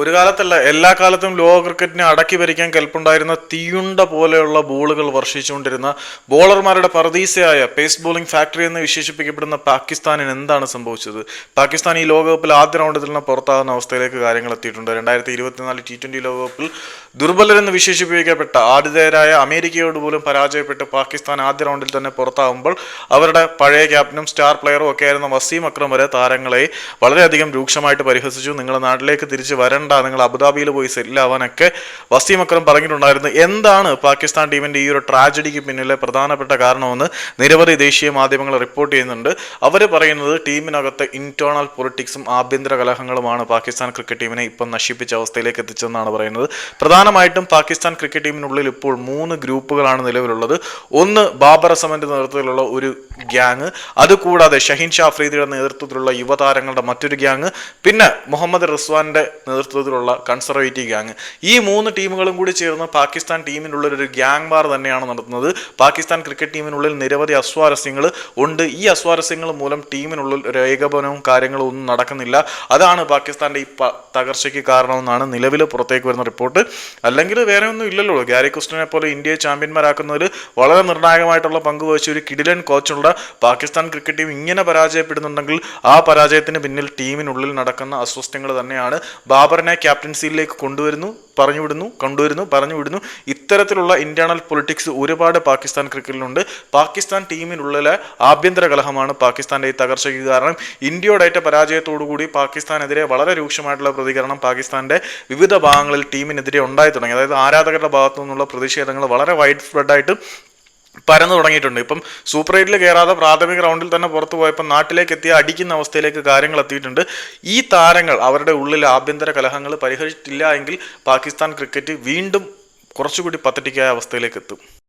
ഒരു കാലത്തല്ല എല്ലാ കാലത്തും ലോക ക്രിക്കറ്റിനെ അടക്കി ഭരിക്കാൻ കെൽപ്പുണ്ടായിരുന്ന തീയുണ്ട പോലെയുള്ള ബോളുകൾ വർഷിച്ചുകൊണ്ടിരുന്ന ബോളർമാരുടെ പറദീസയായ പേസ് ബോളിംഗ് ഫാക്ടറി എന്ന് വിശേഷിപ്പിക്കപ്പെടുന്ന പാകിസ്ഥാനിന് എന്താണ് സംഭവിച്ചത്? പാകിസ്ഥാൻ ഈ ലോകകപ്പിൽ ആദ്യ റൗണ്ടിൽ നിന്ന് പുറത്താകുന്ന അവസ്ഥയിലേക്ക് കാര്യങ്ങൾ എത്തിയിട്ടുണ്ട്. രണ്ടായിരത്തി ഇരുപത്തിനാല് ടി ട്വന്റി ലോകകപ്പിൽ ദുർബലരെന്ന് വിശേഷിപ്പിക്കപ്പെട്ട ആതിഥേയരായ അമേരിക്കയോട് പോലും പരാജയപ്പെട്ട് പാകിസ്ഥാൻ ആദ്യ റൗണ്ടിൽ തന്നെ പുറത്താകുമ്പോൾ അവരുടെ പഴയ ക്യാപ്റ്റനും സ്റ്റാർ പ്ലെയറും ഒക്കെ ആയിരുന്ന വസീം അക്രം വരെ താരങ്ങളെ വളരെയധികം രൂക്ഷമായിട്ട് പരിഹസിച്ചു. നിങ്ങളുടെ നാട്ടിലേക്ക് തിരിച്ച് വരണ്ട നിങ്ങൾ അബുദാബിയിൽ പോയി സെറ്റിൽ ആവാനൊക്കെ വസീം അക്രം പറഞ്ഞിട്ടുണ്ടായിരുന്നു. എന്താണ് പാകിസ്ഥാൻ ടീമിന്റെ ഈ ഒരു ട്രാജഡിക്ക് പിന്നിലെ പ്രധാനപ്പെട്ട കാരണമെന്ന് നിരവധി ദേശീയ മാധ്യമങ്ങൾ റിപ്പോർട്ട് ചെയ്യുന്നുണ്ട്. അവർ പറയുന്നത് ടീമിനകത്തെ ഇന്റേണൽ പൊളിറ്റിക്സും ആഭ്യന്തര കലഹങ്ങളുമാണ് പാകിസ്ഥാൻ ക്രിക്കറ്റ് ടീമിനെ ഇപ്പം നശിപ്പിച്ച അവസ്ഥയിലേക്ക് എത്തിച്ചതെന്നാണ് പറയുന്നത്. പ്രധാനമായിട്ടും പാകിസ്ഥാൻ ക്രിക്കറ്റ് ടീമിനുള്ളിൽ ഇപ്പോൾ മൂന്ന് ഗ്രൂപ്പുകളാണ് നിലവിലുള്ളത്. ഒന്ന് ബാബർ അസമന്റെ നേതൃത്വത്തിലുള്ള ഒരു ഗ്യാങ് അതുകൂടാതെ ഷഹീൻ ഷാഫ്രീദിയുടെ നേതൃത്വത്തിലുള്ള യുവതാരങ്ങളുടെ മറ്റൊരു ഗ്യാങ് പിന്നെ മുഹമ്മദ് റിസ്വാന്റെ നേതൃത്വത്തിലുള്ള കൺസർവേറ്റീവ് ഗ്യാങ്. ഈ മൂന്ന് ടീമുകളും കൂടി ചേർന്ന് പാകിസ്ഥാൻ ടീമിനുള്ളിൽ ഒരു ഗ്യാങ് ബാർ തന്നെയാണ് നടത്തുന്നത്. പാകിസ്ഥാൻ ക്രിക്കറ്റ് ടീമിനുള്ളിൽ നിരവധി അസ്വാരസ്യങ്ങൾ ഉണ്ട്. ഈ അസ്വാരസ്യങ്ങൾ മൂലം ടീമിനുള്ളിൽ ഒരു ഏകോപനവും കാര്യങ്ങളും ഒന്നും നടക്കുന്നില്ല. അതാണ് പാകിസ്ഥാന്റെ ഈ തകർച്ചയ്ക്ക് കാരണമെന്നാണ് നിലവിൽ പുറത്തേക്ക് വരുന്ന റിപ്പോർട്ട്. അല്ലെങ്കിൽ വേറെ ഒന്നും ഇല്ലല്ലോ. ഗ്യാരി ക്രിസ്റ്റനെ പോലെ ഇന്ത്യയെ ചാമ്പ്യന്മാരാക്കുന്നതിൽ വളരെ നിർണായകമായിട്ടുള്ള പങ്ക് വഹിച്ച ഒരു കിടിലൻ കോച്ചുള്ള പാകിസ്ഥാൻ ക്രിക്കറ്റ് ടീം ഇങ്ങനെ പരാജയപ്പെടുന്നുണ്ടെങ്കിൽ ആ പരാജയത്തിന് പിന്നിൽ ടീമിനുള്ളിൽ നടക്കുന്ന അസ്വസ്ഥങ്ങൾ തന്നെയാണ്. ബാബറിനെ ക്യാപ്റ്റൻസിയിലേക്ക് കൊണ്ടുവരുന്നു പറഞ്ഞു വിടുന്നു കൊണ്ടുവരുന്നു പറഞ്ഞു വിടുന്നു ഇത്തരത്തിലുള്ള ഇന്റേണൽ പൊളിറ്റിക്സ് ഒരുപാട് പാകിസ്ഥാൻ ക്രിക്കറ്റിലുണ്ട്. പാകിസ്ഥാൻ ടീമിനുള്ളിലെ ആഭ്യന്തര കലഹമാണ് പാകിസ്ഥാന്റെ ഈ തകർച്ചയ്ക്ക് കാരണം. ഇന്ത്യയോടേറ്റ പരാജയത്തോടുകൂടി പാകിസ്ഥാനെതിരെ വളരെ രൂക്ഷമായിട്ടുള്ള പ്രതികരണം പാകിസ്ഥാന്റെ വിവിധ ഭാഗങ്ങളിൽ ടീമിനെതിരെ ഉണ്ടായി തുടങ്ങി. അതായത് ആരാധകരുടെ ഭാഗത്തു നിന്നുള്ള പ്രതിഷേധങ്ങൾ വളരെ വൈഡ് സ്പ്രെഡായിട്ട് പരന്നു തുടങ്ങിയിട്ടുണ്ട്. ഇപ്പം സൂപ്പർ എയ്റ്റിൽ കയറാതെ പ്രാഥമിക റൗണ്ടിൽ തന്നെ പുറത്തു പോയപ്പോൾ നാട്ടിലേക്ക് എത്തിയ അടിക്കുന്ന അവസ്ഥയിലേക്ക് കാര്യങ്ങൾ എത്തിയിട്ടുണ്ട്. ഈ താരങ്ങൾ അവരുടെ ഉള്ളിൽ ആഭ്യന്തര കലഹങ്ങൾ പരിഹരിച്ചിട്ടില്ല എങ്കിൽ പാകിസ്ഥാൻ ക്രിക്കറ്റ് വീണ്ടും കുറച്ചുകൂടി പത്തറ്റിക്കായ അവസ്ഥയിലേക്ക് എത്തും.